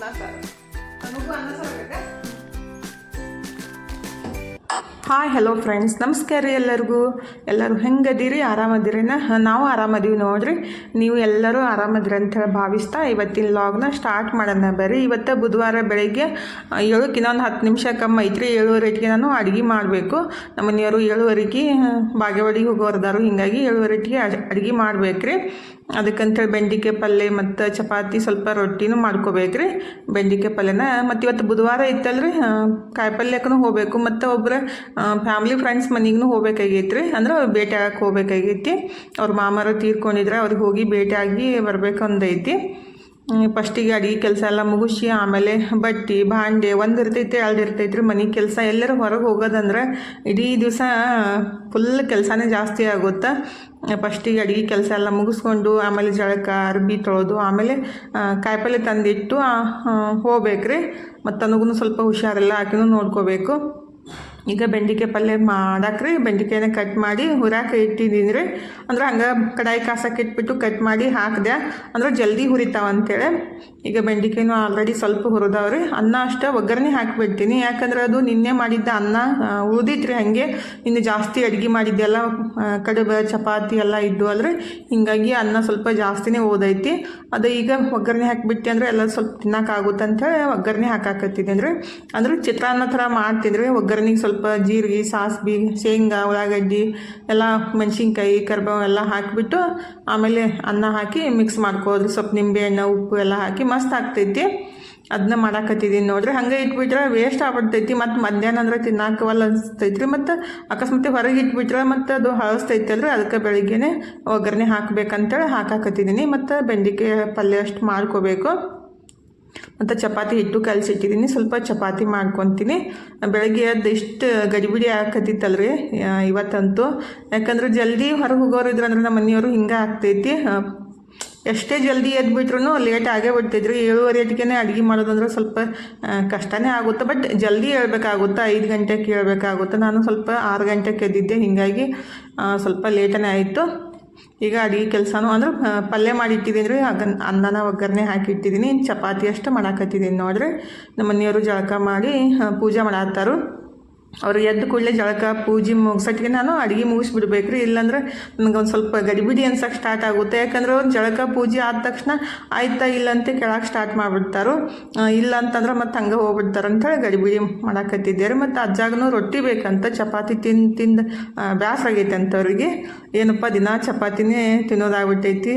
ಅನ್ನ ಸಾರು ನನಗೂ ಅನ್ನ ಸಾರು ಬೇಕಾ ಹಾಯ್ ಹಲೋ ಫ್ರೆಂಡ್ಸ್ ನಮಸ್ಕಾರ ರೀ ಎಲ್ಲರಿಗೂ. ಎಲ್ಲರೂ ಹೆಂಗದೀರಿ? ಆರಾಮದಿರಿನ ನಾವು ಆರಾಮದೀವಿ ನೋಡ್ರಿ. ನೀವು ಎಲ್ಲರೂ ಆರಾಮದಿರಿ ಅಂತ ಭಾವಿಸ್ತಾ ಇವತ್ತಿನ ಲಾಗ್ನ ಸ್ಟಾರ್ಟ್ ಮಾಡೋಣ ಬರ್ರಿ. ಇವತ್ತು ಬುಧವಾರ ಬೆಳಗ್ಗೆ ಏಳಕ್ಕೆ ಇನ್ನೊಂದು ಹತ್ತು ನಿಮಿಷ ಕಮ್ಮಿ ಐತ್ರಿ. ಏಳುವರೆಗೆ ನಾನು ಅಡುಗೆ ಮಾಡಬೇಕು. ನಮ್ಮ ಮನೆಯವರು ಏಳುವರೆಗೆ ಬಾಗೇವಾಡಿಗೆ ಹೋಗೋರ್ದಾರು, ಹಿಂಗಾಗಿ ಏಳುವರೆಗೆ ಅಡುಗೆ ಮಾಡ್ಬೇಕ್ರಿ. ಅದಕ್ಕಂಥೇಳಿ ಬೆಂಡಿಕೆ ಪಲ್ಯ ಮತ್ತು ಚಪಾತಿ ಸ್ವಲ್ಪ ರೊಟ್ಟಿನೂ ಮಾಡ್ಕೋಬೇಕ್ರಿ. ಬೆಂಡಿಕೆ ಪಲ್ಯನ ಮತ್ತು ಇವತ್ತು ಬುಧವಾರ ಇತ್ತಲ್ರಿ. ಕಾಯಿ ಪಲ್ಯಕ್ಕೂ ಹೋಗಬೇಕು. ಮತ್ತು ಒಬ್ಬರ ಫ್ಯಾಮ್ಲಿ ಫ್ರೆಂಡ್ಸ್ ಮನೆಗೂ ಹೋಗ್ಬೇಕಾಗೈತ್ರಿ. ಅಂದ್ರೆ ಭೇಟಿ ಆಗಕ್ಕೆ ಹೋಗ್ಬೇಕಾಗೈತಿ. ಅವ್ರ ಮಾಮರು ತೀರ್ಕೊಂಡಿದ್ರೆ ಅವ್ರಿಗೆ ಹೋಗಿ ಭೇಟಿಯಾಗಿ ಬರ್ಬೇಕು ಅಂದೈತಿ ಫಸ್ಟಿಗೆ ಅಡುಗೆ ಕೆಲಸ ಎಲ್ಲ ಮುಗಿಸಿ, ಆಮೇಲೆ ಬಟ್ಟೆ ಭಾಂಡೆ ಒಂದು ಇರ್ತೈತಿ, ಎರಡು ಇರ್ತೈತ್ರಿ. ಮನೆ ಕೆಲಸ ಎಲ್ಲರೂ ಹೊರಗೆ ಹೋಗೋದಂದ್ರೆ ಇಡೀ ದಿವಸ ಫುಲ್ ಕೆಲಸನೇ ಜಾಸ್ತಿ ಆಗುತ್ತೆ. ಫಸ್ಟಿಗೆ ಅಡುಗೆ ಕೆಲಸ ಎಲ್ಲ ಮುಗಿಸ್ಕೊಂಡು, ಆಮೇಲೆ ಜಳಕ, ಅರ್ಬಿ ತೊಳೆದು, ಆಮೇಲೆ ಕಾಯಿಪಲ್ಲೆ ತಂದಿಟ್ಟು ಹೋಗ್ಬೇಕ್ರಿ. ಮತ್ತು ತನಗೂ ಸ್ವಲ್ಪ ಹುಷಾರಿಲ್ಲ ಆಕಿನೂ ನೋಡ್ಕೋಬೇಕು. ಈಗ ಬೆಂಡಿಕೆ ಪಲ್ಯ ಮಾಡಾಕ್ರಿ ಬೆಂಡಿಕಾಯಿನ ಕಟ್ ಮಾಡಿ ಹುರಾಕ ಇಟ್ಟಿದ್ದೀನಿ ರೀ ಅಂದ್ರೆ ಹಂಗೆ ಕಡಾಯಿ ಕಾಸಕ್ಕೆ ಇಟ್ಬಿಟ್ಟು ಕಟ್ ಮಾಡಿ ಹಾಕಿದೆ, ಅಂದ್ರೆ ಜಲ್ದಿ ಹುರಿತಾವ ಅಂತೇಳಿ. ಈಗ ಬೆಂಡಿಕಾಯಿನೂ ಆಲ್ರೆಡಿ ಸ್ವಲ್ಪ ಹುರಿದವ್ರಿ. ಅನ್ನ ಅಷ್ಟೇ ಒಗ್ಗರಣೆ ಹಾಕಿಬಿಡ್ತೀನಿ. ಯಾಕಂದ್ರೆ ಅದು ನಿನ್ನೆ ಮಾಡಿದ್ದ ಅನ್ನ ಉಳಿದಿತ್ರಿ ಹಾಗೆ. ಇನ್ನು ಜಾಸ್ತಿ ಅಡುಗೆ ಮಾಡಿದ್ದೆ ಎಲ್ಲ ಕಡುಬು, ಚಪಾತಿ ಎಲ್ಲ ಇದ್ದು ಅಲ್ರಿ. ಹಿಂಗಾಗಿ ಅನ್ನ ಸ್ವಲ್ಪ ಜಾಸ್ತಿನೇ ಓದೈತಿ ಅದು ಈಗ ಒಗ್ಗರಣೆ ಹಾಕಿಬಿಟ್ಟು ಅಂದ್ರೆ ಎಲ್ಲ ಸ್ವಲ್ಪ ತಿನ್ನೋಕ್ಕಾಗುತ್ತೆ ಆಗುತ್ತಂತ ಒಗ್ಗರಣೆ ಹಾಕಾಕತ್ತಿದ್ದೀನಿ ರೀ ಅಂದ್ರೆ ಚಿತ್ರಾನ್ನ ಥರ ಮಾಡ್ತಿದ್ರಿ ಒಗ್ಗರಣೆಗೆ ಸ್ವಲ್ಪ ಜೀರಿಗೆ ಸಾಸ್ಬಿ ಶೇಂಗಾ, ಉಳ್ಳಾಗಡ್ಡಿ, ಎಲ್ಲ ಮೆಣಸಿನ್ಕಾಯಿ ಕರ್ಬೇವು ಎಲ್ಲ ಹಾಕಿಬಿಟ್ಟು ಆಮೇಲೆ ಅನ್ನ ಹಾಕಿ ಮಿಕ್ಸ್ ಮಾಡ್ಕೋದ್ರಿ ಸ್ವಲ್ಪ ನಿಂಬೆಹಣ್ಣು ಉಪ್ಪು ಎಲ್ಲ ಹಾಕಿ ಮಸ್ತ್ ಆಗ್ತೈತಿ. ಅದನ್ನ ಮಾಡಾಕತ್ತಿದ್ದೀನಿ ನೋಡ್ರಿ. ಹಂಗೆ ಇಟ್ಬಿಟ್ರೆ ವೇಸ್ಟ್ ಆಗ್ಬಿಡ್ತೈತಿ. ಮತ್ತು ಮಧ್ಯಾಹ್ನ ಅಂದ್ರೆ ತಿನ್ನಾಕವಲ್ಲ ಅನಿಸ್ತೈತ್ರಿ. ಮತ್ತು ಅಕಸ್ಮಾತ್ ಹೊರಗೆ ಇಟ್ಬಿಟ್ರೆ ಮತ್ತು ಅದು ಹಳಸ್ತೈತಲ್ರಿ ಅದಕ್ಕೆ ಬೆಳಿಗ್ಗೆನೆ ಒಗ್ಗರಣೆ ಹಾಕ್ಬೇಕಂತೇಳಿ ಹಾಕಾಕತ್ತಿದ್ದೀನಿ ಮತ್ತು ಬೆಂಡಿಕಾಯಿ ಪಲ್ಯ ಅಷ್ಟು ಮಾಡ್ಕೋಬೇಕು. ಮತ್ತು ಚಪಾತಿ ಹಿಟ್ಟು ಕಲಸಿಟ್ಟಿದ್ದೀನಿ ಸ್ವಲ್ಪ ಚಪಾತಿ ಮಾಡ್ಕೊತೀನಿ. ಬೆಳಗ್ಗೆ ಎದ್ದು ಎಷ್ಟು ಗಡಿಬಿಡಿ ಆಕತ್ತಿತ್ತಲ್ರಿ ಆ, ಇವತ್ತಂತೂ. ಯಾಕಂದ್ರೆ ಜಲ್ದಿ ಹೊರಗೆ ಹೋಗೋರು ಇದ್ರಂದ್ರೆ ನಮ್ಮ ಮನೆಯವರು ಹಿಂಗೆ ಆಗ್ತೈತಿ. ಎಷ್ಟೇ ಜಲ್ದಿ ಎದ್ಬಿಟ್ರು ಲೇಟ್ ಆಗೇ ಬಿಡ್ತಿದ್ರು ಏಳುವರೆ ಅಟ್ಟಿಗೆ ಅಡುಗೆ ಮಾಡೋದಂದ್ರೆ ಸ್ವಲ್ಪ ಕಷ್ಟನೇ ಆಗುತ್ತೆ. ಬಟ್ ಜಲ್ದಿ ಹೇಳ್ಬೇಕಾಗುತ್ತೆ. ಐದು ಗಂಟೆಗೆ ಹೇಳ್ಬೇಕಾಗುತ್ತೆ. ನಾನು ಸ್ವಲ್ಪ ಆರು ಗಂಟೆಗೆ ಎದ್ದಿದ್ದೆ. ಹೀಗಾಗಿ ಸ್ವಲ್ಪ ಲೇಟನೇ ಆಯಿತು. ಈಗ ಅಡುಗೆ ಕೆಲಸನೂ ಅಂದ್ರೆ ಪಲ್ಯ ಮಾಡಿಟ್ಟಿದ್ದೀನಿ ರೀ ಅಗನ್ ಅನ್ನನ ಒಗ್ಗರಣೆ ಹಾಕಿಟ್ಟಿದ್ದೀನಿ ಚಪಾತಿ ಅಷ್ಟು ಮಾಡಾಕತ್ತಿದ್ದೀನಿ ನೋಡ್ರಿ ನಮ್ಮ ಮನೆಯವರು ಜಳಕ ಮಾಡಿ ಪೂಜೆ ಮಾಡತ್ತಾರು. ಅವ್ರು ಎದ್ದು ಕೂಡಲೇ ಜಳಕ ಪೂಜೆ ಮುಗ್ಸಟ್ಟಿಗೆ ನಾನು ಅಡುಗೆ ಮುಗಿಸ್ಬಿಡ್ಬೇಕು ರೀ. ಇಲ್ಲಾಂದ್ರೆ ನನಗೊಂದು ಸ್ವಲ್ಪ ಗಡಿಬಿಡಿ ಅನ್ಸಕ್ಕೆ ಸ್ಟಾರ್ಟ್ ಆಗುತ್ತೆ. ಯಾಕಂದ್ರೆ ಅವ್ರು ಜಳಕ ಪೂಜೆ ಆದ ತಕ್ಷಣ ಆಯ್ತಾ ಇಲ್ಲ ಅಂತ ಕೇಳಕ್ಕೆ ಸ್ಟಾರ್ಟ್ ಮಾಡಿಬಿಡ್ತಾರೋ. ಇಲ್ಲ ಅಂತಂದ್ರೆ ಮತ್ತೆ ಹಂಗೆ ಹೋಗ್ಬಿಡ್ತಾರೆ ಅಂತೇಳಿ ಗಡಿಬಿಡಿ ರೀ. ಮತ್ತು ಅಜ್ಜಾಗನೂ ರೊಟ್ಟಿ ಬೇಕಂತ ಚಪಾತಿ ತಿಂದು ತಿಂದು ಬ್ಯಾಸ ಆಗೈತೆ ಅಂತ ಅವ್ರಿಗೆ. ಏನಪ್ಪ ದಿನ ಚಪಾತಿನೇ ತಿನ್ನೋದಾಗ್ಬಿಟ್ಟೈತಿ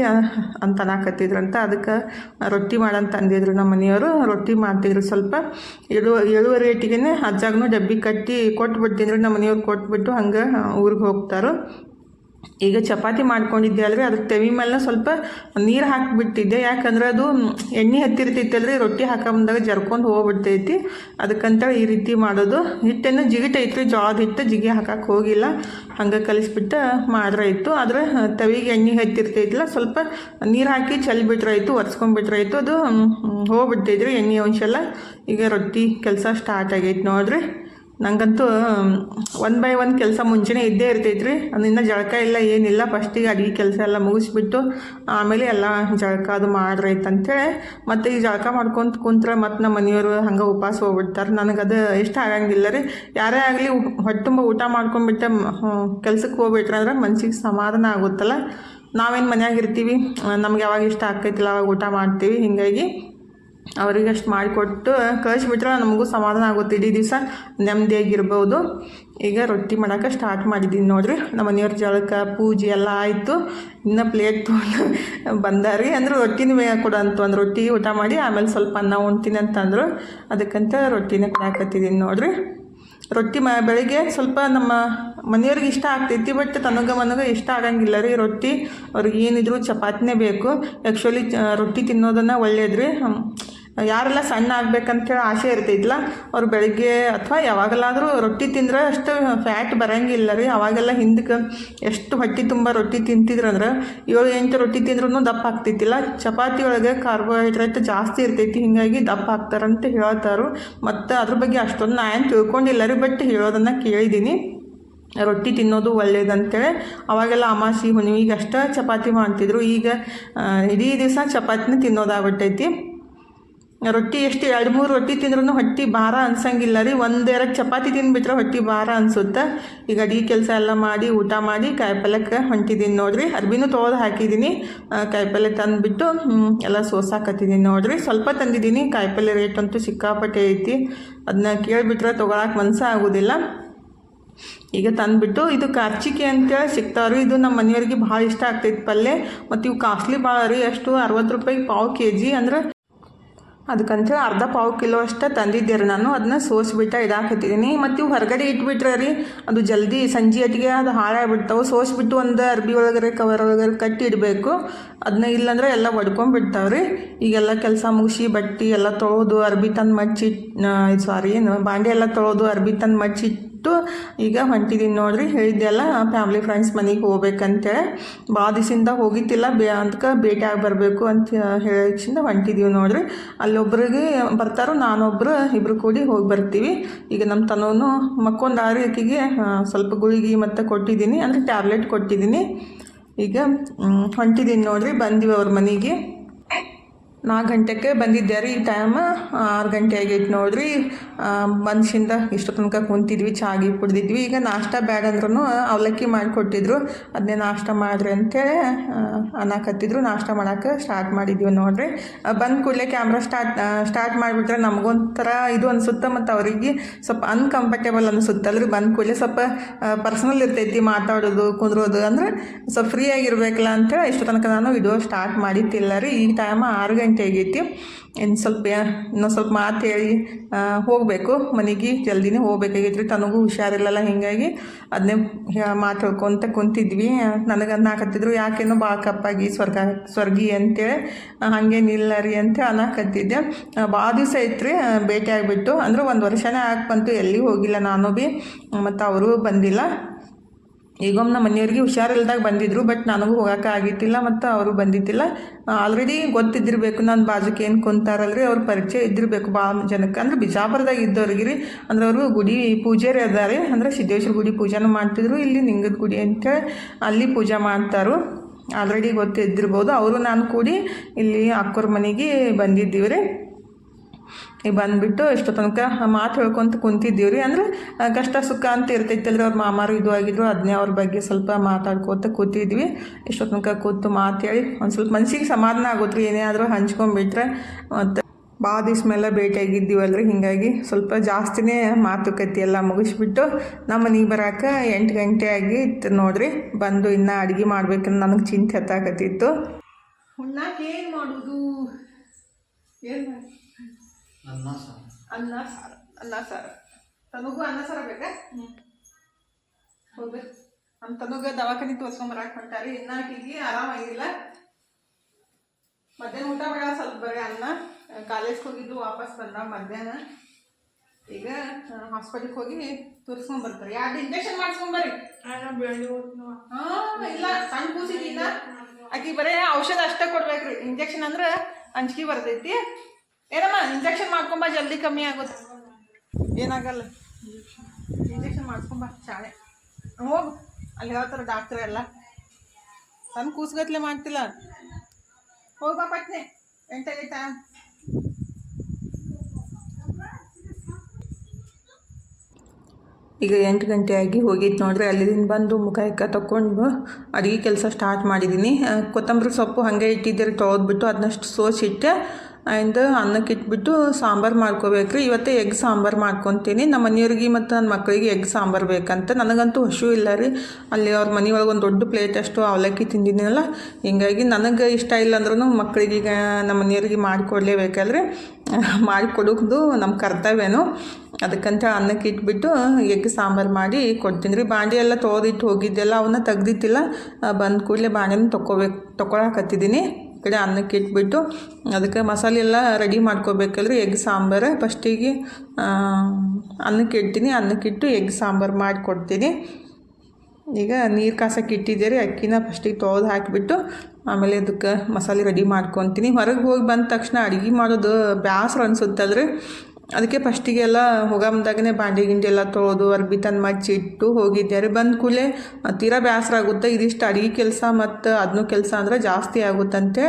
ಅಂತ ಅನ್ನಕತ್ತಿದ್ರಂತ. ಅದಕ್ಕೆ ರೊಟ್ಟಿ ಮಾಡಂತ ಅಂದಿದ್ರು ನಮ್ಮ ಮನೆಯವರು. ರೊಟ್ಟಿ ಮಾಡ್ತಿದ್ರು ಸ್ವಲ್ಪ. ಏಳು ಏಳುವರೆ ರೇಟಿಗೆ ಅಜ್ಜಾಗನೂ ಡಬ್ಬಿ ಕಟ್ಟಿ ಕೊಟ್ಬಿಡ್ತೀನಿ ರೀ ನಮ್ಮ ಮನೆಯವ್ರು ಕೊಟ್ಬಿಟ್ಟು ಹಂಗೆ ಊರಿಗೆ ಹೋಗ್ತಾರೋ. ಈಗ ಚಪಾತಿ ಮಾಡ್ಕೊಂಡಿದ್ದೆ ಅಲ್ರಿ ಅದಕ್ಕೆ ತೆವಿ ಮೇಲೆ ಸ್ವಲ್ಪ ನೀರು ಹಾಕಿಬಿಟ್ಟಿದ್ದೆ. ಯಾಕಂದ್ರೆ ಅದು ಎಣ್ಣೆ ಹತ್ತಿರ್ತೈತಲ್ರಿ ರೊಟ್ಟಿ ಹಾಕ ಬಂದಾಗ ಜರ್ಕೊಂಡು ಹೋಗ್ಬಿಡ್ತೈತಿ. ಅದಕ್ಕಂತೇಳಿ ಈ ರೀತಿ ಮಾಡೋದು. ಹಿಟ್ಟನ್ನು ಜಿಗಿಟೈತ್ರಿ ಜೋಳದ ಹಿಟ್ಟು ಜಿಗಿ ಹಾಕಕ್ಕೆ ಹೋಗಿಲ್ಲ. ಹಂಗೆ ಕಲಿಸ್ಬಿಟ್ಟು ಮಾಡ್ರಾಯ್ತು. ಆದರೆ ತವಿಗೆ ಎಣ್ಣೆ ಹತ್ತಿರ್ತೈತಿಲ್ಲ ಸ್ವಲ್ಪ ನೀರು ಹಾಕಿ ಚೆಲ್ಬಿಟ್ರಾಯ್ತು ಒರೆಸ್ಕೊಂಡ್ಬಿಟ್ರಾಯ್ತು ಅದು ಹೋಗ್ಬಿಡ್ತೈತ್ರಿ ಎಣ್ಣೆ ಎಲ್ಲ ಈಗ ರೊಟ್ಟಿ ಕೆಲಸ ಸ್ಟಾರ್ಟ್ ಆಗೈತೆ ನೋಡ್ರಿ. ನಂಗಂತೂ ಒನ್ ಬೈ ಒನ್ ಕೆಲಸ ಮುಂಚೆನೇ ಇದ್ದೇ ಇರ್ತೈತ್ರಿ. ಅದರಿಂದ ಜಳಕ ಇಲ್ಲ, ಏನಿಲ್ಲ. ಫಸ್ಟಿಗೆ ಅಡುಗೆ ಕೆಲಸ ಎಲ್ಲ ಮುಗಿಸ್ಬಿಟ್ಟು, ಆಮೇಲೆ ಎಲ್ಲ ಜಳಕ ಅದು ಮಾಡ್ರೈತೆ ಅಂಥೇಳಿ ಮತ್ತು ಈ ಜಳಕ ಮಾಡ್ಕೊಂತ ಕುಂತ್ರೆ ಮತ್ತು ನಮ್ಮ ಮನೆಯವರು ಹಂಗೆ ಉಪವಾಸ ಹೋಗ್ಬಿಡ್ತಾರೆ. ನನಗೆ ಅದು ಇಷ್ಟ ಆಗಂಗಿಲ್ಲ ರೀ. ಯಾರೇ ಆಗಲಿ ಹೊಟ್ಟೆ ತುಂಬ ಊಟ ಮಾಡ್ಕೊಂಡ್ಬಿಟ್ಟೆ ಕೆಲ್ಸಕ್ಕೆ ಹೋಗ್ಬಿಟ್ರೆ ಅಂದ್ರೆ ಮನ್ಸಿಗೆ ಸಮಾಧಾನ ಆಗುತ್ತಲ್ಲ. ನಾವೇನು ಮನ್ಯಾಗ ಇರ್ತೀವಿ, ನಮ್ಗೆ ಯಾವಾಗ ಇಷ್ಟ ಆಗ್ತೈತಿಲ್ಲ, ಅವಾಗ ಊಟ ಮಾಡ್ತೀವಿ. ಹೀಗಾಗಿ ಅವ್ರಿಗೆ ಅಷ್ಟು ಮಾಡಿಕೊಟ್ಟು ಕಳಿಸ್ಬಿಟ್ರೆ ನಮಗೂ ಸಮಾಧಾನ ಆಗುತ್ತೆ. ಇಡೀ ದಿವಸ ನೆಮ್ಮದಿಯಾಗಿರ್ಬೋದು. ಈಗ ರೊಟ್ಟಿ ಮಾಡೋಕೆ ಸ್ಟಾರ್ಟ್ ಮಾಡಿದ್ದೀನಿ ನೋಡಿರಿ. ನಮ್ಮ ಮನೆಯವ್ರ ಜಳಕ, ಪೂಜೆ ಎಲ್ಲ ಆಯಿತು. ಇನ್ನೂ ಪ್ಲೇಟ್ ತೊಗೊಂಡು ಬಂದಾರಿ. ಅಂದ್ರೆ ರೊಟ್ಟಿನೂ ಬೇಗ ಕೊಡು ಅಂತ ಒಂದು ರೊಟ್ಟಿ ಊಟ ಮಾಡಿ ಆಮೇಲೆ ಸ್ವಲ್ಪ ಅನ್ನ ಉಣ್ತೀನಿ ಅಂತಂದರು ಅದಕ್ಕಂತ ರೊಟ್ಟಿನ ಕೊಡಾಕತ್ತಿದ್ದೀನಿ ನೋಡಿರಿ. ರೊಟ್ಟಿ ಮ, ಬೆಳಿಗ್ಗೆ ಸ್ವಲ್ಪ ನಮ್ಮ ಮನೆಯವ್ರಿಗೆ ಇಷ್ಟ ಆಗ್ತೈತಿ ಬಟ್ ತನಗ ಮನಗ ಇಷ್ಟ ಆಗಂಗಿಲ್ಲ ರೀ ರೊಟ್ಟಿ. ಅವ್ರಿಗೆ ಏನಿದ್ರು ಚಪಾತಿನೇ ಬೇಕು. ಆ್ಯಕ್ಚುಲಿ ರೊಟ್ಟಿ ತಿನ್ನೋದನ್ನು ಒಳ್ಳೇದ್ರಿ. ಹ್ಮ್. ಯಾರೆಲ್ಲ ಸಣ್ಣ ಆಗ್ಬೇಕಂತೇಳಿ ಆಸೆ ಇರ್ತೈತಿಲ್ಲ ಅವ್ರು ಬೆಳಗ್ಗೆ ಅಥವಾ ಯಾವಾಗಲಾದರೂ ರೊಟ್ಟಿ ತಿಂದ್ರೆ ಅಷ್ಟು ಫ್ಯಾಟ್ ಬರಂಗಿಲ್ಲ ರೀ. ಅವಾಗೆಲ್ಲ ಹಿಂದಕ್ಕೆ ಎಷ್ಟು ಹೊಟ್ಟೆ ತುಂಬ ರೊಟ್ಟಿ ತಿಂತಿದ್ರಂದ್ರೆ ಏಳು ಎಂಟು ರೊಟ್ಟಿ ತಿಂದ್ರೂ ದಪ್ಪ ಆಗ್ತೈತಿಲ್ಲ ಚಪಾತಿ ಒಳಗೆ ಕಾರ್ಬೋಹೈಡ್ರೇಟ್ ಜಾಸ್ತಿ ಇರ್ತೈತಿ, ಹಿಂಗಾಗಿ ದಪ್ಪ ಆಗ್ತಾರಂತ ಹೇಳ್ತಾರು ಮತ್ತು ಅದ್ರ ಬಗ್ಗೆ ಅಷ್ಟೊಂದು ನಾ ಏನು ತಿಳ್ಕೊಂಡಿಲ್ಲ ರೀ ಬಟ್ ಹೇಳೋದನ್ನು ಕೇಳಿದ್ದೀನಿ ರೊಟ್ಟಿ ತಿನ್ನೋದು ಒಳ್ಳೇದಂತೇಳಿ. ಅವಾಗೆಲ್ಲ ಅಮಾಸಿ ಹುಣ್ಣಿಮೆಗೆ ಅಷ್ಟೇ ಚಪಾತಿ ಮಾಡ್ತಿದ್ರು. ಈಗ ಇಡೀ ದಿವಸ ಚಪಾತಿನ ತಿನ್ನೋದಾಗ್ಬಿಟ್ಟೈತಿ. ರೊಟ್ಟಿ ಎಷ್ಟು, ಎರಡು, ಮೂರು ರೊಟ್ಟಿ ತಿಂದ್ರೂ ಹೊಟ್ಟೆ ಭಾರ ಅನ್ಸಂಗಿಲ್ಲ ರೀ. ಒಂದೆರಡು ಚಪಾತಿ ತಿನ್ಬಿಟ್ರೆ ಹೊಟ್ಟೆ ಭಾರ ಅನ್ಸುತ್ತೆ. ಈಗ ಅಡಿಗೆ ಕೆಲಸ ಎಲ್ಲ ಮಾಡಿ, ಊಟ ಮಾಡಿ, ಕಾಯಿಪಲ್ಯಕ್ಕೆ ಹೊಂಟಿದ್ದೀನಿ ನೋಡಿರಿ. ಅರ್ಬಿನೂ ತೊಳೆದು ಹಾಕಿದ್ದೀನಿ ಕಾಯಿಪಲ್ಯ ತಂದುಬಿಟ್ಟು ಎಲ್ಲ ಸೋಸಾಕತ್ತಿದ್ದೀನಿ ನೋಡಿರಿ. ಸ್ವಲ್ಪ ತಂದಿದ್ದೀನಿ ಕಾಯಿಪಲ್ಯ ರೇಟ್ ಅಂತೂ ಸಿಕ್ಕಾಪಟ್ಟೆ ಐತಿ. ಅದನ್ನ ಕೇಳಿಬಿಟ್ರೆ ತೊಗೊಳಕ್ಕೆ ಮನಸ್ಸೇ ಆಗೋದಿಲ್ಲ. ಈಗ ತಂದುಬಿಟ್ಟು, ಇದು ಕಾರ್ಚಿಕೆ ಅಂತೇಳಿ ಸಿಗ್ತಾವ್ರಿ ಇದು ನಮ್ಮ ಮನೆಯವ್ರಿಗೆ ಭಾಳ ಇಷ್ಟ ಆಗ್ತೈತಿ ಪಲ್ಯ. ಮತ್ತು ಇವು ಕಾಸ್ಟ್ಲಿ ಭಾಳ ರೀ. ಎಷ್ಟು ಅರವತ್ತು ರೂಪಾಯಿ ಪಾವು ಕೆ ಜಿ ಅಂದ್ರೆ ಅದಕ್ಕಂತೇಳಿ ಅರ್ಧ ಪಾವು ಕಿಲೋ ಅಷ್ಟೇ ತಂದಿದ್ದೆ ರೀ ನಾನು. ಅದನ್ನ ಸೋಸಿಬಿಟ್ಟು ಇದಾಕತ್ತಿದ್ದೀನಿ ಮತ್ತು ಇವು ಹೊರಗಡೆ ಇಟ್ಬಿಟ್ರೆ ರೀ, ಅದು ಜಲ್ದಿ ಸಂಜೆ ಅಟ್ಟಿಗೆ ಅದು ಹಾಳಾಗ್ಬಿಡ್ತಾವೆ. ಸೋಸಿಬಿಟ್ಟು ಒಂದು ಅರ್ಬಿ ಒಳಗರೆ ಕವರ್ ಒಳಗರೆ ಕಟ್ಟಿ ಇಡಬೇಕು. ಅದನ್ನ ಇಲ್ಲಾಂದ್ರೆ ಎಲ್ಲ ಒಡ್ಕೊಂಡ್ಬಿಡ್ತಾವೆ ರೀ. ಈಗೆಲ್ಲ ಕೆಲಸ ಮುಗಿಸಿ ಬಟ್ಟೆ ಎಲ್ಲ ತೊಳೆದು ಅರ್ಬಿ ತಂದು ಮಚ್ಚಿ ಸಾರಿ ಏನು, ಬಾಂಡೆ ಎಲ್ಲ ತೊಳೆದು ಅರ್ಬಿ ತಂದು ಮಡ್ಚಿಟ್ಟು ಈಗ ಹೊಂಟಿದ್ದೀನಿ ನೋಡ್ರಿ ಹೇಳಿದ್ದೆಲ್ಲ ಫ್ಯಾಮ್ಲಿ ಫ್ರೆಂಡ್ಸ್ ಮನೆಗೆ ಹೋಗ್ಬೇಕಂತೇಳಿ ಭಾಳ ದಿವಸದಿಂದ ಹೋಗಿತ್ತಿಲ್ಲ ಬೇ ಅದಕ್ಕೆ ಭೇಟಿಯಾಗಿ ಬರಬೇಕು ಅಂತ ಹೇಳಿದಿಂದ ಹೊಂಟಿದ್ದೀವಿ ನೋಡ್ರಿ. ಅಲ್ಲೊಬ್ರಿಗೆ ಬರ್ತಾರೋ ನಾನೊಬ್ಬರು ಇಬ್ಬರು ಕೂಡಿ ಹೋಗಿ ಬರ್ತೀವಿ. ಈಗ ನಮ್ಮ ತನೂ ಮಕ್ಕೊಂದು ಆಕೆಗೆ ಆ, ಸ್ವಲ್ಪ ಗುಳಿಗೆ ಮತ್ತು ಕೊಟ್ಟಿದ್ದೀನಿ ಅಂದರೆ ಟ್ಯಾಬ್ಲೆಟ್ ಕೊಟ್ಟಿದ್ದೀನಿ ಈಗ ಹೊಂಟಿದ್ದೀನಿ ನೋಡ್ರಿ ಬಂದಿವಿ ಅವ್ರ ಮನೆಗೆ. ನಾಲ್ಕು ಗಂಟೆಗೆ ಬಂದಿದ್ದೆ ರೀ ಈ ಟೈಮ್ ಆರು ಗಂಟೆ ಆಗೈತೆ ನೋಡ್ರಿ. ಮನ್ಸಿಂದ ಇಷ್ಟು ತನಕ ಕುಂತಿದ್ವಿ, ಚಾಗಿ ಕುಡ್ದಿದ್ವಿ. ಈಗ ನಾಷ್ಟ ಬ್ಯಾಡ ಅಂದ್ರೂ ಅವಲಕ್ಕಿ ಮಾಡಿಕೊಟ್ಟಿದ್ರು. ಅದನ್ನೇ ನಾಷ್ಟ ಮಾಡ್ರಿ ಅಂತೇಳಿ ಅನ್ನಕತ್ತಿದ್ರು ನಾಷ್ಟ ಮಾಡೋಕ್ಕೆ ಸ್ಟಾರ್ಟ್ ಮಾಡಿದ್ವಿ ನೋಡ್ರಿ. ಬಂದ ಕೂಡಲೇ ಕ್ಯಾಮ್ರಾ ಸ್ಟಾರ್ಟ್ ಸ್ಟಾರ್ಟ್ ಮಾಡಿಬಿಟ್ರೆ ನಮಗೊಂಥರ ಇದು ಅನಿಸುತ್ತೆ ಮತ್ತು ಅವರಿಗೆ ಸ್ವಲ್ಪ ಅನ್ಕಂಫರ್ಟೇಬಲ್ ಅನಿಸುತ್ತಲ್ರಿ ಬಂದ ಕೂಡಲೇ ಸ್ವಲ್ಪ ಪರ್ಸನಲ್ ಇರ್ತೈತಿ ಮಾತಾಡೋದು, ಕುಂದ್ರೋದು. ಅಂದ್ರೆ ಸ್ವಲ್ಪ ಫ್ರೀ ಆಗಿರ್ಬೇಕಲ್ಲ ಅಂತೇಳಿ ಇಷ್ಟು ತನಕ ನಾನು ವಿಡಿಯೋ ಸ್ಟಾರ್ಟ್ ಮಾಡಿತ್ತಿಲ್ಲ ರೀ. ಈ ಟೈಮ್ ಆರು ಗಂಟೆ ಆಗೈತಿ ಇನ್ನು ಸ್ವಲ್ಪ ಇನ್ನೊಂದು ಸ್ವಲ್ಪ ಮಾತು ಹೇಳಿ ಹೋಗಬೇಕು. ಮನೆಗೆ ಜಲ್ದಿನೇ ಹೋಗ್ಬೇಕಾಗೈತಿ ರೀ ತನಗೂ ಹುಷಾರಿಲ್ಲಲ್ಲ, ಹೀಗಾಗಿ ಅದನ್ನೇ ಮಾತು ಕುಂತಿದ್ವಿ. ನನಗೆ ಅನ್ನಕತ್ತಿದ್ರು, ಯಾಕೇನೋ ಭಾಳ ಕಪ್ಪಾಗಿ ಸ್ವರ್ಗ, ಸ್ವರ್ಗಿ ಅಂತೇಳಿ ಹಾಗೇನಿಲ್ಲ ರೀ ಅಂತ ಅನ್ನಕತ್ತಿದ್ದೆ. ಭಾಳ ದಿವಸ ಐತ್ರಿ ಭೇಟಿ ಆಗಿಬಿಟ್ಟು. ಅಂದ್ರೆ ಒಂದು ವರ್ಷನೇ ಆಗಿ ಬಂತು, ಎಲ್ಲಿ ಹೋಗಿಲ್ಲ ನಾನು ಭೀ ಮತ್ತು ಅವರು ಬಂದಿಲ್ಲ. ಈಗೊಮ್ಮೆ ಮನೆಯವ್ರಿಗೆ ಹುಷಾರಿಲ್ದಾಗ ಬಂದಿದ್ರು ಬಟ್ ನನಗೂ ಹೋಗೋಕೆ ಆಗಿತ್ತಿಲ್ಲ ಮತ್ತು ಅವರು ಬಂದಿದ್ದಿಲ್ಲ. ಆಲ್ರೆಡಿ ಗೊತ್ತಿದ್ದಿರಬೇಕು ನಾನು ಬಾಜುಕ್ಕೆ ಏನು ಕುಂತಾರಲ್ರಿ, ಅವ್ರ ಪರಿಚಯ ಇದ್ದಿರಬೇಕು. ಭಾಳ ಜನಕ್ಕೆ ಅಂದ್ರೆ ಬಿಜಾಪುರದಾಗ ಇದ್ದವ್ರಿಗೆ ರೀ. ಅಂದ್ರೆ ಅವರು ಗುಡಿ ಪೂಜಾರಿ ಅದಾರೆ ಅಂದ್ರೆ ಸಿದ್ದೇಶ್ವರ ಗುಡಿ ಪೂಜಾನು ಮಾಡ್ತಿದ್ರು, ಇಲ್ಲಿ ನಿಂಗದ ಗುಡಿ ಅಂತೇಳಿ ಅಲ್ಲಿ ಪೂಜೆ ಮಾಡ್ತಾರು. ಆಲ್ರೆಡಿ ಗೊತ್ತಿದ್ದಿರ್ಬೋದು, ಅವರು ನಾನು ಕೂಡಿ ಇಲ್ಲಿ ಅಕ್ಕೋರ ಮನೆಗೆ ಬಂದಿದ್ದೀವಿ ರೀ. ಈಗ ಬಂದುಬಿಟ್ಟು ಇಷ್ಟು ತನಕ ಮಾತು ಹೇಳ್ಕೊಂತ ಕುಂತಿದ್ದೀವಿ ರೀ ಅಂದ್ರೆ ಕಷ್ಟ ಸುಖ ಅಂತ ಇರ್ತೈತಲ್ರಿ ಅವ್ರ ಮಾಮಾರು ಇದು ಆಗಿದ್ರು ಅದನ್ನೇ ಅವ್ರ ಬಗ್ಗೆ ಸ್ವಲ್ಪ ಮಾತಾಡ್ಕೋತ ಕೂತಿದ್ವಿ. ಇಷ್ಟು ತನಕ ಕೂತು ಮಾತೇಳಿ ಒಂದು ಸ್ವಲ್ಪ ಮನ್ಸಿಗೆ ಸಮಾಧಾನ ಆಗುತ್ತೆ ರೀ ಏನೇ ಆದರೂ ಹಂಚ್ಕೊಂಡ್ಬಿಟ್ರೆ ಮತ್ತು ಭಾಳ ದಿವ್ಸ ಮೇಲೆ ಭೇಟಿಯಾಗಿದ್ದೀವಲ್ರಿ. ಹೀಗಾಗಿ ಸ್ವಲ್ಪ ಜಾಸ್ತಿನೇ ಮಾತುಕತೆ ಎಲ್ಲ ಮುಗಿಸ್ಬಿಟ್ಟು ನಮ್ಮ ಮನೆಗೆ ಬರಾಕ ಎಂಟು ಗಂಟೆ ಆಗಿತ್ತು ನೋಡ್ರಿ. ಬಂದು ಇನ್ನೂ ಅಡುಗೆ ಮಾಡ್ಬೇಕಂತ ನನಗೆ ಚಿಂತೆ ಹತ್ತಾಕತ್ತಿತ್ತು. ಹುಣ್ಣಾಕ ಏನು ಮಾಡೋದು? ಏನು ಅನ್ನ ಸಾರು. ಅನ್ನ ಸಾರು ಅನ್ನ ಸಾರು. ತನಗೂ ಅನ್ನ ಸಾರ ಬೇಕಾ ನಮ್ಮ ತನಗ ದವಾಖಾನೆ ತೋರ್ಸ್ಕೊಂಬರಾಕ್ ಹೊಂಟಾರಿ. ಇನ್ನ ಆಕಿಗೆ ಆರಾಮಾಗಿಲ್ಲ ಮಧ್ಯಾಹ್ನ ಊಟ ಬೇಡ ಸ್ವಲ್ಪ ಬರೀ ಅನ್ನ. ಕಾಲೇಜ್ಗೆ ಹೋಗಿದ್ದು ವಾಪಸ್ ಬಂದ ಮಧ್ಯಾಹ್ನ. ಈಗ ಹಾಸ್ಪಿಟ್ಲಿಗೆ ಹೋಗಿ ತೋರಿಸ್ಕೊಂಡ್ ಬರ್ತಾರೆ. ಎರಡು ಇಂಜೆಕ್ಷನ್ ಮಾಡಿಸ್ಕೊಂಬರ್ರಿ ಹಾ ಇಲ್ಲ ಸಣ್ಣ ಕೂಸಿದ್ದೀನ ಆಕಿ ಬರೀ ಔಷಧ ಅಷ್ಟೇ ಕೊಡ್ಬೇಕ್ರಿ. ಇಂಜೆಕ್ಷನ್ ಅಂದ್ರೆ ಅಂಜಿಕೆ ಬರ್ತೈತಿ. ಏನಮ್ಮ ಇಂಜೆಕ್ಷನ್ ಮಾಡ್ಕೊಂಬ ಜಲ್ದಿ ಕಮ್ಮಿ ಆಗುತ್ತೆ. ಏನಾಗಲ್ಲ. ಇಂಜೆಕ್ಷನ್ ಮಾಡ್ಕೊಂಬ ಶಾಲೆ. ಹೋಗು. ಅಲ್ಲಿ ಹೇಳ್ತಾರೆ ಡಾಕ್ಟ್ರ್ ಎಲ್ಲ? ತನ್ನ ಕೂಸ್ಗತ್ಲೆ ಮಾಡ್ತಿಲ್ಲ. ಹೋಗ್ಬಾ ಪಟ್ನೆ. ಟೈಮ್ ಈಗ ಎಂಟು ಗಂಟೆ ಆಗಿ ಹೋಗಿದ್ದು ನೋಡ್ರಿ ಅಲ್ಲಿಂದ ಬಂದು ಮುಖ ಇಕ್ಕ ತಗೊಂಡು ಅಡುಗೆ ಕೆಲಸ ಸ್ಟಾರ್ಟ್ ಮಾಡಿದ್ದೀನಿ ಕೊತ್ತಂಬರಿ ಸೊಪ್ಪು ಹಾಗೆ ಇಟ್ಟಿದ್ದೀರಿ ತೊಗೊದ್ಬಿಟ್ಟು ಅದನ್ನಷ್ಟು ಸೋಸಿಟ್ಟೆ. ಆ್ಯಂಡ್ ಅನ್ನಕ್ಕೆ ಇಟ್ಬಿಟ್ಟು ಸಾಂಬಾರು ಮಾಡ್ಕೋಬೇಕ್ರಿ. ಇವತ್ತೇ ಎಗ್ ಸಾಂಬಾರು ಮಾಡ್ಕೊತೀನಿ. ನಮ್ಮ ಮನೆಯವ್ರಿಗೆ ಮತ್ತು ನನ್ನ ಮಕ್ಕಳಿಗೆ ಎಗ್ ಸಾಂಬಾರು ಬೇಕಂತ. ನನಗಂತೂ ಹಸು ಇಲ್ಲ ರೀ. ಅಲ್ಲಿ ಅವ್ರ ಮನೆಯೊಳಗೆ ಒಂದು ದೊಡ್ಡ ಪ್ಲೇಟ್ ಅಷ್ಟು ಅವಲಕ್ಕಿ ತಿಂದಿದ್ದೀನಲ್ಲ ಹಿಂಗಾಗಿ ನನಗೆ ಇಷ್ಟ ಇಲ್ಲ ಅಂದ್ರೂ ಮಕ್ಕಳಿಗೆ ಈಗ ನಮ್ಮ ಮನೆಯವ್ರಿಗೆ ಮಾಡಿಕೊಡ್ಲೇಬೇಕಲ್ರಿ. ಮಾಡಿಕೊಡೋದು ನಮ್ಮ ಕರ್ತವ್ಯನು. ಅದಕ್ಕಂತ ಅನ್ನಕ್ಕೆ ಇಟ್ಬಿಟ್ಟು ಎಗ್ ಸಾಂಬಾರು ಮಾಡಿ ಕೊಡ್ತೀನಿ ರೀ. ಬಾಂಡೆ ಎಲ್ಲ ಹೋಗಿದ್ದೆಲ್ಲ ಅವನ್ನ ತೆಗ್ದಿತ್ತಿಲ್ಲ ಬಂದ ಕೂಡಲೇ ಬಾಂಡೆನ ತೊಗೋಬೇಕು ತೊಗೊಳಕತ್ತಿದ್ದೀನಿ ಕಡೆ ಅನ್ನಕ್ಕೆ ಇಟ್ಬಿಟ್ಟು ಅದಕ್ಕೆ ಮಸಾಲೆ ಎಲ್ಲ ರೆಡಿ ಮಾಡ್ಕೋಬೇಕಲ್ರಿ. ಎಗ್, ಸಾಂಬಾರು. ಫಸ್ಟಿಗೆ ಅನ್ನಕ್ಕೆ ಇಡ್ತೀನಿ. ಅನ್ನಕ್ಕಿಟ್ಟು ಎಗ್, ಸಾಂಬಾರು ಮಾಡಿಕೊಡ್ತೀನಿ. ಈಗ ನೀರು ಕಾಸಕ್ಕೆ ಇಟ್ಟಿದ್ದೀರಿ. ಅಕ್ಕಿನ ಫಸ್ಟಿಗೆ ತೊಳೆದು ಹಾಕಿಬಿಟ್ಟು ಆಮೇಲೆ ಅದಕ್ಕೆ ಮಸಾಲೆ ರೆಡಿ ಮಾಡ್ಕೊತೀನಿ. ಹೊರಗೆ ಹೋಗಿ ಬಂದ ತಕ್ಷಣ ಅಡುಗೆ ಮಾಡೋದು ಬ್ಯಾಸ್ರ ಅನ್ಸುತ್ತಲ್ರಿ. ಅದಕ್ಕೆ ಫಸ್ಟಿಗೆಲ್ಲ ಹೋಗಮ್ದಾಗನೇ ಬಾಂಡೆ ಗಿಂಡಿ ಎಲ್ಲ ತೊಳೆದು ಅರ್ಬಿ ತಂದು ಮಚ್ಚಿಟ್ಟು ಹೋಗಿದ್ದೆ. ರೀ ಬಂದ ಕೂಡಲೇ ತೀರಾ ಬೇಸರ ಆಗುತ್ತೆ, ಇದಿಷ್ಟು ಅಡುಗೆ ಕೆಲಸ ಮತ್ತು ಅದನ್ನೂ ಕೆಲಸ ಅಂದ್ರೆ ಜಾಸ್ತಿ ಆಗುತ್ತಂತೆ.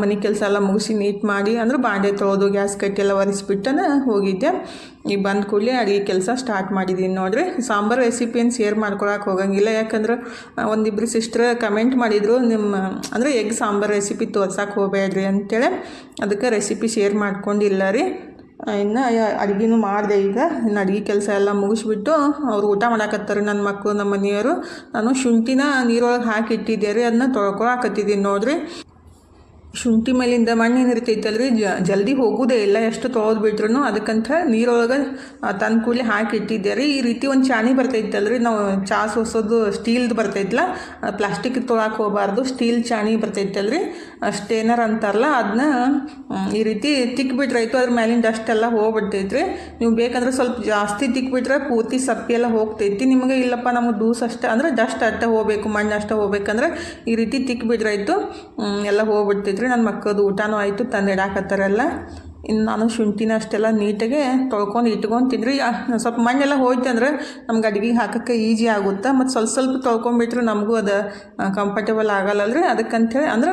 ಮನೆ ಕೆಲಸ ಎಲ್ಲ ಮುಗಿಸಿ ನೀಟ್ ಮಾಡಿ, ಅಂದ್ರೆ ಬಾಂಡೆ ತೊಳೆದು ಗ್ಯಾಸ್ ಕಟ್ಟಿ ಎಲ್ಲ ಒರೆಸ್ಬಿಟ್ಟನ ಹೋಗಿದ್ದೆ. ಈಗ ಬಂದ ಕೂಡಲೇ ಅಡುಗೆ ಕೆಲಸ ಸ್ಟಾರ್ಟ್ ಮಾಡಿದ್ದೀನಿ ನೋಡ್ರಿ. ಸಾಂಬಾರು ರೆಸಿಪಿಯನ್ನು ಶೇರ್ ಮಾಡ್ಕೊಳಕ್ಕೆ ಹೋಗಂಗಿಲ್ಲ. ಯಾಕಂದ್ರೆ ಒಂದಿಬ್ಬರು ಸಿಸ್ಟ್ರ್ ಕಮೆಂಟ್ ಮಾಡಿದರು, ನಿಮ್ಮ, ಅಂದರೆ ಎಗ್ ಸಾಂಬಾರು ರೆಸಿಪಿ ತೋರ್ಸಕ್ಕೆ ಹೋಗಬೇಡ್ರಿ ಅಂತೇಳಿ. ಅದಕ್ಕೆ ರೆಸಿಪಿ ಶೇರ್ ಮಾಡ್ಕೊಂಡಿಲ್ಲ ರೀ. ಇನ್ನು ಅಡುಗೆನೂ ಮಾಡಿದೆ ಈಗ. ಇನ್ನು ಅಡುಗೆ ಕೆಲಸ ಎಲ್ಲ ಮುಗಿಸ್ಬಿಟ್ಟು ಅವ್ರು ಊಟ ಮಾಡಾಕತ್ತಾರೆ ನನ್ನ ಮಕ್ಕಳು ನಮ್ಮ ಮನೆಯವರು. ನಾನು ಶುಂಠಿನ ನೀರೊಳಗೆ ಹಾಕಿ ಇಟ್ಟಿದ್ದೆ ರೀ. ಅದನ್ನ ತೊಳ್ಕೊಳಕತ್ತಿದ್ದೀನಿ ನೋಡ್ರಿ. ಶುಂಠಿ ಮೇಲಿಂದ ಮಣ್ಣೇನು ಇರ್ತೈತಲ್ರಿ ಜಲ್ದಿ ಹೋಗೋದೇ ಇಲ್ಲ ಎಷ್ಟು ತೊಳೆದು ಬಿಟ್ರು ಅದಕ್ಕಂತ ನೀರೊಳಗೆ ತಂದು ಕೂಡಲೇ ಹಾಕಿ ಇಟ್ಟಿದ್ದೆ ರೀ. ಈ ರೀತಿ ಒಂದು ಚಾಣಿ ಬರ್ತೈತಲ್ರಿ, ನಾವು ಚಾ ಸೋಸೋದು ಸ್ಟೀಲ್ದು ಬರ್ತೈತಲ್ಲ ಪ್ಲಾಸ್ಟಿಕ್ ತೊಳಕ್ಕೆ ಹೋಗಬಾರ್ದು ಸ್ಟೀಲ್ ಚಾಣಿ ಬರ್ತೈತಲ್ರಿ. ಸ್ಟೇನರ್ ಅಂತಾರಲ್ಲ ಅದನ್ನ ಈ ರೀತಿ ತಿಕ್ಬಿಟ್ರಾಯ್ತು ಅದ್ರ ಮೇಲಿಂದ ಅಷ್ಟೆಲ್ಲ ಹೋಗ್ಬಿಡ್ತೈತ್ರಿ. ನೀವು ಬೇಕಂದ್ರೆ ಸ್ವಲ್ಪ ಜಾಸ್ತಿ ತಿಕ್ಬಿಟ್ರೆ ಪೂರ್ತಿ ಸಪ್ಪಿ ಎಲ್ಲ ಹೋಗ್ತೈತಿ. ನಿಮಗೆ ಇಲ್ಲಪ್ಪ, ನಮಗೆ ದೂಸ್ ಅಷ್ಟೇ. ಅಂದರೆ ಜಸ್ಟ್ ಅಷ್ಟೇ ಹೋಗ್ಬೇಕು, ಮಣ್ಣು ಅಷ್ಟೇ ಹೋಗ್ಬೇಕಂದ್ರೆ ಈ ರೀತಿ ತಿಕ್ಬಿಟ್ರಾಯ್ತು. ಎಲ್ಲ ಹೋಗ್ಬಿಡ್ತೈತ್ರಿ. ನನ್ನ ಮಕ್ಕಳದು ಊಟನೂ ಆಯಿತು ತಂದಿಡಾಕತ್ತಾರೆಲ್ಲ ಇನ್ನು ನಾನು ಶುಂಠಿನ ಅಷ್ಟೆಲ್ಲ ನೀಟಾಗೆ ತೊಳ್ಕೊಂಡು ಇಟ್ಕೊಂಡು ತಿಂದರೆ ಸ್ವಲ್ಪ ಮಣ್ಣೆಲ್ಲ ಹೋಯ್ತು ಅಂದರೆ ನಮ್ಗೆ ಅಡುಗೆಗೆ ಹಾಕೋಕ್ಕೆ ಈಜಿ ಆಗುತ್ತೆ. ಮತ್ತು ಸ್ವಲ್ಪ ಸ್ವಲ್ಪ ತೊಳ್ಕೊಂಬಿಟ್ರೆ ನಮಗೂ ಅದು ಕಂಫರ್ಟೇಬಲ್ ಆಗಲ್ಲಲ್ರಿ? ಅದಕ್ಕಂಥೇಳಿ ಅಂದ್ರೆ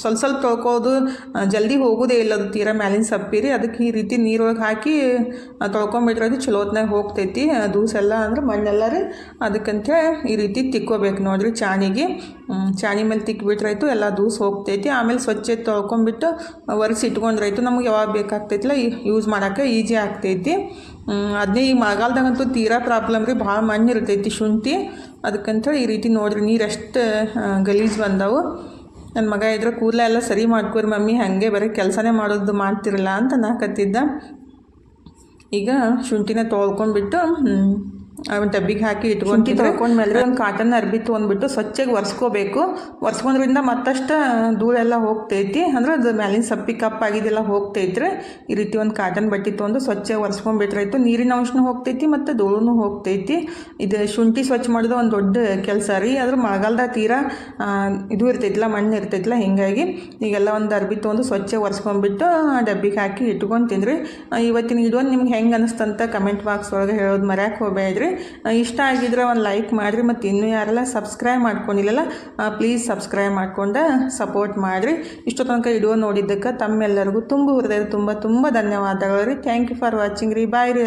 ಸ್ವಲ್ಪ ಸ್ವಲ್ಪ ತೊಳ್ಕೋದು ಜಲ್ದಿ ಹೋಗೋದೇ ಇಲ್ಲ ಅದು ತೀರಾ ಮ್ಯಾಲಿನ ಸಪ್ಪಿ ರೀ ಅದಕ್ಕೆ ಈ ರೀತಿ ನೀರೊಳಗೆ ಹಾಕಿ ತೊಳ್ಕೊಂಡ್ಬಿಟ್ರೆ ಅದು ಚಲೋ ಹೊತ್ನಾಗ ಹೋಗ್ತೈತಿ ದೂಸೆಲ್ಲ ಅಂದ್ರೆ ಮಣ್ಣೆಲ್ಲ ರೀ. ಅದಕ್ಕಂಥೇಳಿ ಈ ರೀತಿ ತಿಕ್ಕೋಬೇಕು ನೋಡ್ರಿ ಚಾಣಿಗೆ. ಚಾಣಿ ಮೇಲೆ ತಿಕ್ಬಿಟ್ರಾಯ್ತು ಎಲ್ಲ ದೂಸ್ ಹೋಗ್ತೈತಿ. ಆಮೇಲೆ ಸ್ವಚ್ಛ ತೊಳ್ಕೊಂಬಿಟ್ಟು ಒರೆಸಿ ಇಟ್ಕೊಂಡ್ರಾಯ್ತು ನಮ್ಗೆ ಯಾವಾಗ ಬೇಕಾಗ್ತೈತಿಲ್ಲ ಯೂಸ್ ಮಾಡೋಕ್ಕೆ ಈಜಿ ಆಗ್ತೈತಿ. ಅದನ್ನೇ ಈ ಮಳೆಗಾಲದಾಗಂತೂ ತೀರಾ ಪ್ರಾಬ್ಲಮ್ ರೀ, ಭಾಳ ಮಣ್ಣು ಇರ್ತೈತಿ ಶುಂಠಿ. ಅದಕ್ಕಂಥೇಳಿ ಈ ರೀತಿ ನೋಡ್ರಿ, ನೀರು ಎಷ್ಟು ಗಲೀಜು ಬಂದವು. ನನ್ನ ಮಗ ಇದ್ರೆ ಕೂದಲ ಎಲ್ಲ ಸರಿ ಮಾಡ್ಕೊರಿ ಮಮ್ಮಿ, ಹಾಗೆ ಬರೀ ಕೆಲಸನೇ ಮಾಡೋದು ಮಾಡ್ತಿರಲ್ಲ ಅಂತ ನಾ ಕತ್ತಿದ್ದ. ಈಗ ಶುಂಠಿನ ತೊಳ್ಕೊಂಡ್ಬಿಟ್ಟು ಒಂದು ಡಬ್ಬಿಗೆ ಹಾಕಿ ಇಟ್ಕೊಂಡು ತೊಳ್ಕೊಂಡ್ಮೇಲೆ ಒಂದು ಕಾಟನ್ ಅರ್ಬಿ ತೊಗೊಂಡ್ಬಿಟ್ಟು ಸ್ವಚ್ಛಗೆ ಒರೆಸ್ಕೋಬೇಕು. ಒರೆಸ್ಕೊಂಡ್ರಿಂದ ಮತ್ತಷ್ಟು ಧೂಳೆಲ್ಲ ಹೋಗ್ತೈತಿ. ಅಂದ್ರೆ ಅದು ಮ್ಯಾಲಿನ ಸಪ್ಪಿ ಕಪ್ಪಾಗಿದೆಲ್ಲ ಹೋಗ್ತೈತ್ರಿ. ಈ ರೀತಿ ಒಂದು ಕಾಟನ್ ಬಟ್ಟೆ ತೊಗೊಂಡು ಸ್ವಚ್ಛಗೆ ಒರೆಸ್ಕೊಂಡ್ಬಿಟ್ರಾಯ್ತು ನೀರಿನ ಅಂಶನೂ ಹೋಗ್ತೈತಿ ಮತ್ತು ಧೂಳುನು ಹೋಗ್ತೈತಿ. ಇದು ಶುಂಠಿ ಸ್ವಚ್ಛ ಮಾಡೋದು ಒಂದು ದೊಡ್ಡ ಕೆಲಸ ರೀ. ಆದ್ರೆ ಮಳೆಗಾಲದಾಗ ತೀರಾ ಇದು ಇರ್ತೈತಿಲ್ಲ ಮಣ್ಣು ಇರ್ತೈತಿಲ್ಲ ಹೀಗಾಗಿ ಈಗೆಲ್ಲ ಒಂದು ಅರ್ಬಿ ತೊಗೊಂಡು ಸ್ವಚ್ಛ ಒರೆಸ್ಕೊಂಡ್ಬಿಟ್ಟು ಡಬ್ಬಿಗೆ ಹಾಕಿ ಇಟ್ಕೊಂತೀನಿ ಇವತ್ತಿನ ಇದೊಂದು ನಿಮ್ಗೆ ಹೆಂಗೆ ಅನಿಸ್ತಂತ ಕಮೆಂಟ್ ಬಾಕ್ಸ್ ಒಳಗೆ ಹೇಳೋದು ಮರ್ಯಾಕೆ ಹೋಗಬೇಡ್ರಿ. ಇಷ್ಟ ಆಗಿದ್ರೆ ಒಂದು ಲೈಕ್ ಮಾಡಿರಿ ಮತ್ತು ಇನ್ನೂ ಯಾರೆಲ್ಲ ಸಬ್ಸ್ಕ್ರೈಬ್ ಮಾಡ್ಕೊಂಡಿಲ್ಲಲ್ಲ ಪ್ಲೀಸ್ ಸಬ್ಸ್ಕ್ರೈಬ್ ಮಾಡ್ಕೊಂಡು ಸಪೋರ್ಟ್ ಮಾಡಿರಿ. ಇಷ್ಟು ತನಕ ವಿಡಿಯೋ ನೋಡಿದ್ದಕ್ಕೆ ತಮ್ಮೆಲ್ಲರಿಗೂ ತುಂಬ ಹೃದಯದ ತುಂಬ ತುಂಬ ಧನ್ಯವಾದಗಳು ರೀ. ಥ್ಯಾಂಕ್ ಯು ಫಾರ್ ವಾಚಿಂಗ್ ರೀ. ಬಾಯ್ ರೀ.